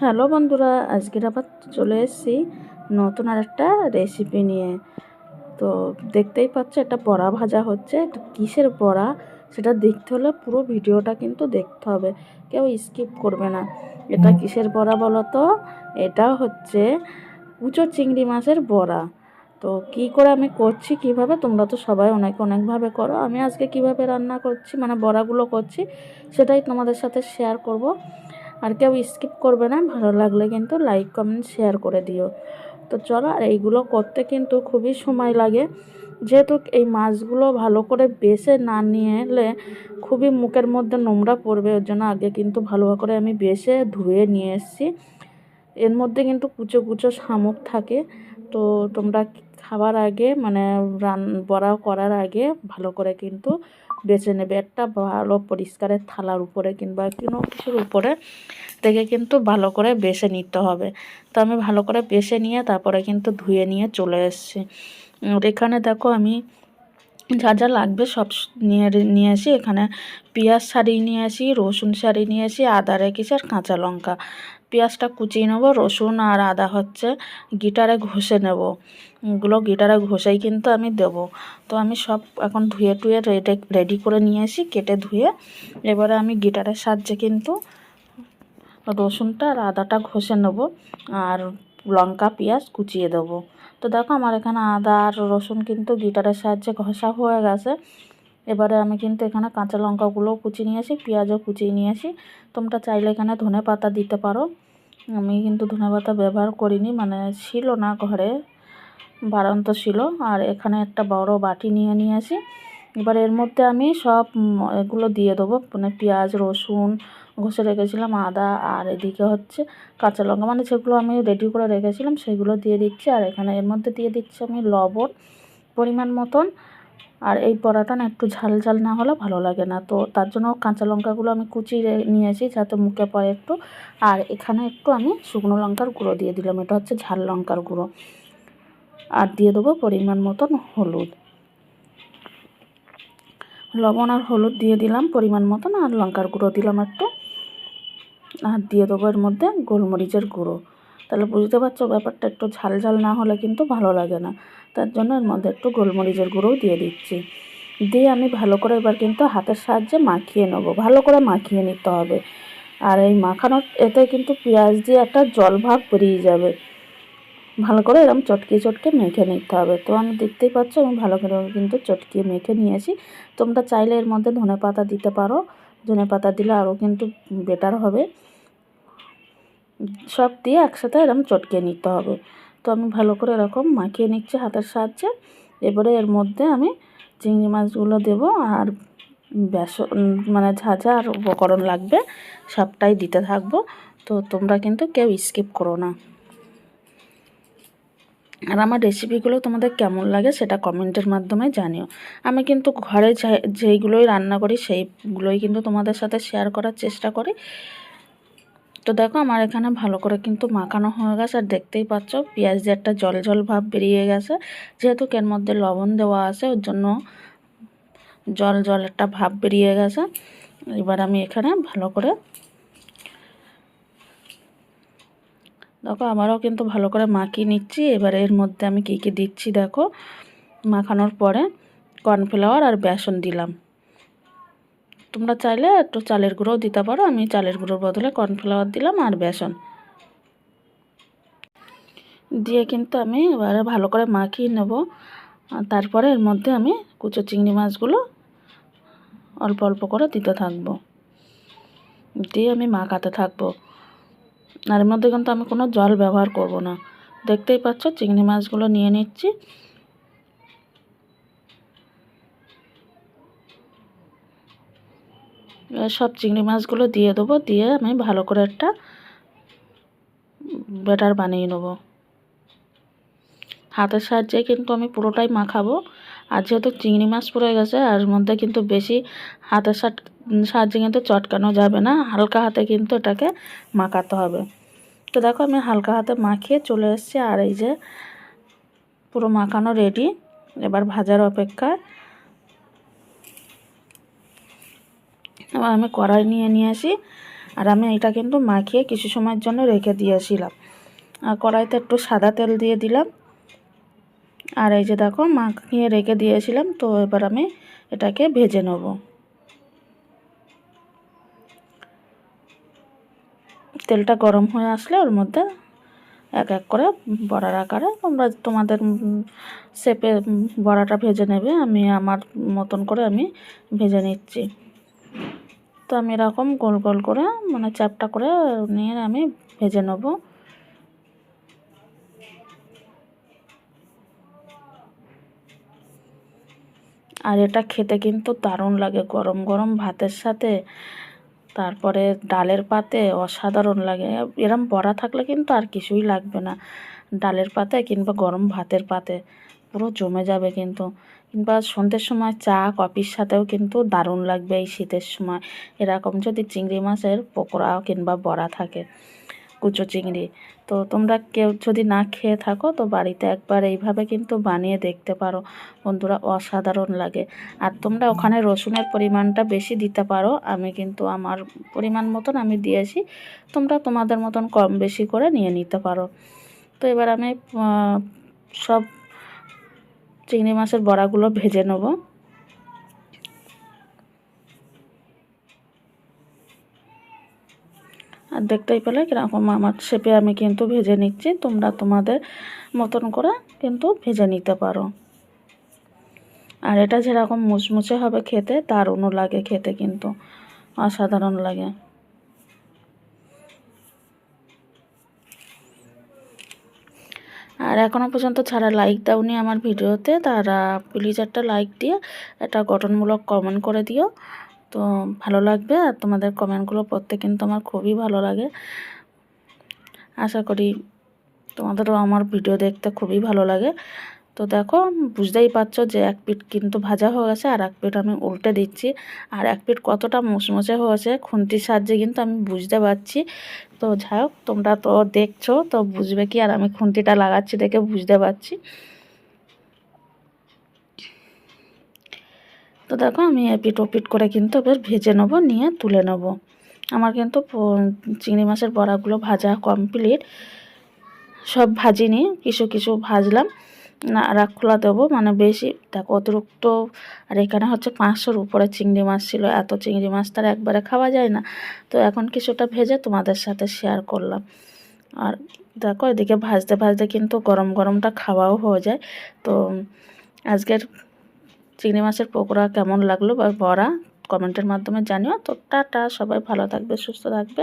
Hello বন্ধুরা আজকের আবার চলে এসেছি নতুন আর একটা রেসিপি নিয়ে। তো দেখতেই পাচ্ছ এটা বড়া ভাজা হচ্ছে তো কিসের বড়া? সেটা দেখতে হলে পুরো ভিডিওটা কিন্তু দেখতে হবে কেউ স্কিপ করবে না। এটা কিসের বড়া বলো তো? এটা হচ্ছে কুচো চিংড়ি মাছের বড়া। তো কি করে আমি করছি কীভাবে? তোমরা তো সবাই অনেক অনেকভাবে করো। আমি আজকে কীভাবে রান্না করছি মানে বড়াগুলো করছি সেটাই তোমাদের সাথে শেয়ার করব। আর কেউ স্কিপ করবে না, ভালো লাগলে কিন্তু লাইক, কমেন্ট, শেয়ার করে দিও। তো চলো, আর এইগুলো করতে কিন্তু খুবই সময় লাগে। যেহেতু এই মাছগুলো ভালো করে বেছে না নিয়ে এলে খুবই মুখের মধ্যে নোংরা পড়বে, ওর জন্য আগে কিন্তু ভালো করে আমি বেছে ধুয়ে নিয়ে এসেছি। এর মধ্যে কিন্তু কুচো কুচো শামুক থাকে। তো তোমরা খাবার আগে মানে রান, বড়া করার আগে ভালো করে কিন্তু বেছে নেবে একটা ভালো পরিষ্কারের থালার উপরে কিংবা কোনো কিছুর উপরে রেখে কিন্তু ভালো করে বেছে নিতে হবে। তো আমি ভালো করে বেছে নিয়ে তারপরে কিন্তু ধুয়ে নিয়ে চলে এসছি। এখানে দেখো আমি যা যা লাগবে সব নিয়ে নিয়ে আসি। এখানে পেঁয়াজ ছাড়িয়ে নিয়ে আসি, রসুন ছাড়িয়ে নিয়ে আসি, আদা রেখেছি আর কাঁচা লঙ্কা। পেঁয়াজটা কুচিয়ে নেব, রসুন আর আদা হচ্ছে গিটারে ঘষে নেব। এগুলো গিটারে ঘষেই কিন্তু আমি দেব। তো আমি সব এখন ধুয়ে টুয়ে রেডি রেডি করে নিয়ে আসি, কেটে ধুয়ে। এবারে আমি গিটারের সাহায্যে কিন্তু রসুনটা আর আদাটা ঘষে নেব। আর লঙ্কা, পেঁয়াজ কুচিয়ে দেবো। তো দেখো আমার এখানে আদা আর রসুন কিন্তু গিটারের সাহায্যে ঘষা হয়ে গেছে। এবারে আমি কিন্তু এখানে কাঁচা লঙ্কাগুলোও কুচিয়ে নিয়েছি, পেঁয়াজও কুচিয়ে নিয়েছি। তোমরা চাইলে এখানে ধনে পাতা দিতে পারো। আমি কিন্তু ধনে পাতা ব্যবহার করিনি মানে ছিল না ঘরে বারান্ত ছিল। আর এখানে একটা বড় বাটি নিয়ে নিয়েছি। এবার এর মধ্যে আমি সব এগুলো দিয়ে দেবো মানে পেঁয়াজ, রসুন ঘষে রেখেছিলাম আদা আর এদিকে হচ্ছে কাঁচা লঙ্কা। মানে যেগুলো আমি রেডি করে রেখেছিলাম সেগুলো দিয়ে দিচ্ছি। আর এখানে এর মধ্যে দিয়ে দিচ্ছি আমি লবণ পরিমাণ মতন। আর এই পরাটা না একটু ঝাল ঝাল না হলে ভালো লাগে না। তো তার জন্য কাঁচা লঙ্কাগুলো আমি কুচিয়ে নিয়েছি যাতে মুখে পড়ে একটু। আর এখানে একটু আমি শুকনো লঙ্কার গুঁড়ো দিয়ে দিলাম। এটা হচ্ছে ঝাল লঙ্কার গুঁড়ো। আর দিয়ে দেবো পরিমাণ মতন হলুদ। লবণ আর হলুদ দিয়ে দিলাম পরিমাণ মতন। আর লঙ্কার গুঁড়ো দিলাম একটু। আর দিয়ে দেবো এর মধ্যে গোলমরিচের গুঁড়ো। তাহলে বুঝতে পারছ ব্যাপারটা, একটু ঝাল ঝাল না হলে কিন্তু ভালো লাগে না। তার জন্য এর মধ্যে একটু গোলমরিচের গুঁড়োও দিয়ে দিচ্ছি। দিয়ে আমি ভালো করে এবার কিন্তু হাতের সাহায্যে মাখিয়ে নেব। ভালো করে মাখিয়ে নিতে হবে। আর এই মাখানোর এতে কিন্তু পেঁয়াজ দিয়ে একটা জল ভাব বেরিয়ে যাবে। ভালো করে এরকম চটকে চটকে মেখে নিতে হবে। তো আমি দেখতেই পাচ্ছ আমি ভালো করে কিন্তু চটকিয়ে মেখে নিয়েছি। তোমরা চাইলে এর মধ্যে ধনে পাতা দিতে পারো। ধনে পাতা দিলে আরও কিন্তু বেটার হবে। সব দিয়ে একসাথে এরকম চটকে নিতে হবে। তো আমি ভালো করে এরকম মাখিয়ে নিচ্ছি হাতের সাহায্যে। এবারে এর মধ্যে আমি চিংড়ি মাছগুলো দেবো আর বেসন মানে যা যা আর উপকরণ লাগবে, সবটাই দিতে থাকব। তো তোমরা কিন্তু কেউ স্কিপ করো না। আর আমার রেসিপিগুলো তোমাদের কেমন লাগে সেটা কমেন্টের মাধ্যমে জানিও। আমি কিন্তু ঘরে যেইগুলোই রান্না করি সেইগুলোই কিন্তু তোমাদের সাথে শেয়ার করার চেষ্টা করি। তো দেখো আমার এখানে ভালো করে কিন্তু মাখানো হয়ে গেছে। আর দেখতেই পাচ্ছ, পেঁয়াজ দিয়ে একটা জল জল ভাব বেরিয়ে গেছে। যেহেতু কের মধ্যে লবণ দেওয়া আছে, ওর জন্য জল জল একটা ভাব বেরিয়ে গেছে। এবার আমি এখানে ভালো করে দেখো আমারও কিন্তু ভালো করে মাখিয়ে নিচ্ছি। এবার এর মধ্যে আমি কী কী দিচ্ছি দেখো। মাখানোর পরে কর্নফ্লাওয়ার আর বেসন দিলাম। তোমরা চাইলে একটু চালের গুঁড়োও দিতে পারো। আমি চালের গুঁড়োর বদলে কর্নফ্লাওয়ার দিলাম আর বেসন। দিয়ে কিন্তু আমি এবারে ভালো করে মাখিয়ে নেব। তারপরে এর মধ্যে আমি কুচো চিংড়ি মাছগুলো অল্প অল্প করে দিতে থাকব। দিয়ে আমি মাখাতে থাকব। আর এর মধ্যে কিন্তু আমি কোনো জল ব্যবহার করব না। দেখতেই পাচ্ছ, চিংড়ি মাছগুলো নিয়ে নিচ্ছি। সব চিংড়ি মাছগুলো দিয়ে দেবো, দিয়ে আমি ভালো করে একটা ব্যাটার বানিয়ে নেব। হাতের সাহায্যে কিন্তু আমি পুরোটাই মাখাবো। আর যেহেতু চিংড়ি মাছ পড়ে গেছে, আর মধ্যে কিন্তু বেশি হাতের সাহায্যে কিন্তু চটকানো যাবে না, হালকা হাতে কিন্তু এটাকে মাখাতে হবে। তো দেখো আমি হালকা হাতে মাখিয়ে চলে এসেছি, আর এই যে পুরো মাখানো রেডি। এবার ভাজার অপেক্ষা এবার আমি কড়াই নিয়ে নিয়ে আসি। আর আমি এটা কিন্তু মাখিয়ে কিছু সময়ের জন্য রেখে দিয়েছিলাম আর কড়াইতে একটু সাদা তেল দিয়ে দিলাম। আর এই যে দেখো, মাখিয়ে রেখে দিয়েছিলাম তো এবার আমি এটাকে ভেজে নেব। তেলটা গরম হয়ে আসলে ওর মধ্যে এক এক করে বড়ার আকারে তোমরা তোমাদের শেপে বড়াটা ভেজে নেবে। আমি আমার মতন করে আমি ভেজে নিচ্ছি। তো আমি এরকম গোল গোল করে মানে চাপটা করে নিয়ে আমি ভেজে নেব। আর এটা খেতে কিন্তু দারুণ লাগে, গরম গরম ভাতের সাথে। তারপরে ডালের পাতে অসাধারণ লাগে। এরম বড়া থাকলে কিন্তু আর কিছুই লাগবে না। ডালের পাতে কিংবা গরম ভাতের পাতে। জমে যাবে কিন্তু। কিংবা সন্ধ্যের সময় চা, কফির সাথেও কিন্তু দারুণ লাগবে এই শীতের সময়। এরকম যদি চিংড়ি মাছের পকোড়া কিংবা বড়া থাকে, কুচো চিংড়ি। তো তোমরা কেউ যদি না খেয়ে থাকো, তো বাড়িতে একবার এইভাবে কিন্তু বানিয়ে দেখতে পারো। বন্ধুরা, অসাধারণ লাগে। আর তোমরা ওখানে রসুনের পরিমাণটা বেশি দিতে পারো। আমি কিন্তু আমার পরিমাণ মতন আমি দিয়েছি। তোমরা তোমাদের মতন কম বেশি করে নিয়ে নিতে পারো। তো এবার আমি সব চিংড়ি মাছের বড়াগুলো ভেজে নেব। আর দেখতেই পেলে কীরকম আমার শেপে আমি কিন্তু ভেজে নিচ্ছি, তোমরা তোমাদের মতন করে কিন্তু ভেজে নিতে পারো। আর এটা যেরকম মুচমুচে হবে খেতে, দারুণও লাগে খেতে কিন্তু, অসাধারণ লাগে। আর এখনও পর্যন্ত ছাড়া লাইক দাওনি আমার ভিডিওতে, তারা প্লিজ একটা লাইক দিয়ে একটা গঠনমূলক কমেন্ট করে দিও। তো ভালো লাগবে আর তোমাদের কমেন্টগুলো পড়তে কিন্তু আমার খুবই ভালো লাগে। আশা করি তোমাদেরও আমার ভিডিও দেখতে খুবই ভালো লাগে। তো দেখো, বুঝতেই পারছ যে এক পিঠ কিন্তু ভাজা হয়ে গেছে আর এক পিঠ আমি উল্টে দিচ্ছি। আর এক পিঠ কতটা মুচমুচে হয়েছে খুন্তির সাহায্যে কিন্তু আমি বুঝতে পারছি। তো যাই হোক, তোমরা তো দেখছ, তো বুঝবে কি আর আমি খুন্তিটা লাগাচ্ছি দেখে বুঝতে পারছি। তো দেখো, আমি এপিট ওপিট করে কিন্তু এবার ভেজে নেব, নিয়ে তুলে নেব। আমার কিন্তু চিংড়ি মাছের বড়াগুলো ভাজা কমপ্লিট। সব ভাজিনি, কিছু কিছু ভাজলাম। না রাখ খোলা দেবো। মানে বেশি, দেখো অতিরিক্ত, আর এখানে হচ্ছে পাঁচশোর উপরে চিংড়ি মাছ ছিল, এত চিংড়ি মাছ তার একবারে খাওয়া যায় না। তো এখন কিছুটা ভেজে তোমাদের সাথে শেয়ার করলাম। আর দেখো এদিকে ভাজতে ভাজতে কিন্তু গরম গরমটা খাওয়াও হয়ে যায়। তো আজকের চিংড়ি মাছের পকোড়া কেমন লাগল বা বড়া কমেন্টের মাধ্যমে জানিও। তো টাটা, সবাই ভালো থাকবে, সুস্থ থাকবে।